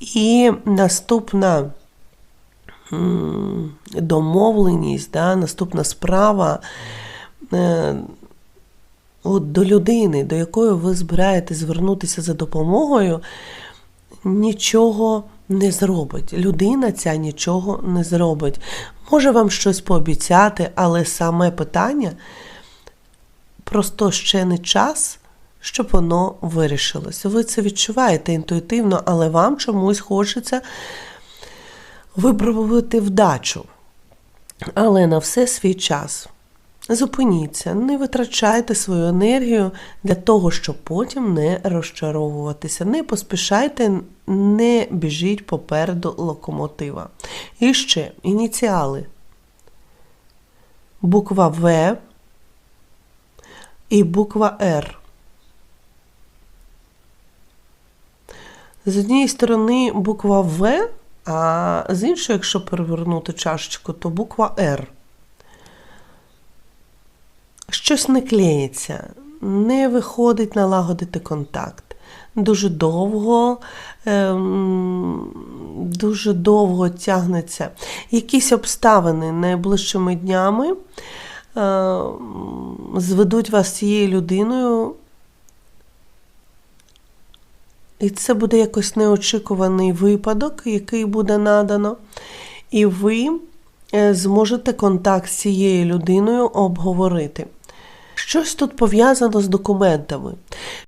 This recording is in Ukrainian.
І наступна домовленість, да, наступна справа е, от до людини, до якої ви збираєтесь звернутися за допомогою, нічого не зробить. Людина ця нічого не зробить. Може вам щось пообіцяти, але саме питання просто ще не час, щоб воно вирішилося. Ви це відчуваєте інтуїтивно, але вам чомусь хочеться випробувати вдачу. Але на все свій час. Зупиніться, не витрачайте свою енергію для того, щоб потім не розчаровуватися. Не поспішайте, не біжіть попереду локомотива. І ще ініціали. Буква В і буква Р. З однієї сторони буква В, а з іншої, якщо перевернути чашечку, то буква Р. Щось не клеїться, не виходить налагодити контакт. Дуже довго, ем, дуже довго тягнеться. Якісь обставини найближчими днями е, зведуть вас з цією людиною. І це буде якось неочікуваний випадок, який буде надано. І ви е, зможете контакт з цією людиною обговорити. Щось тут пов'язано з документами.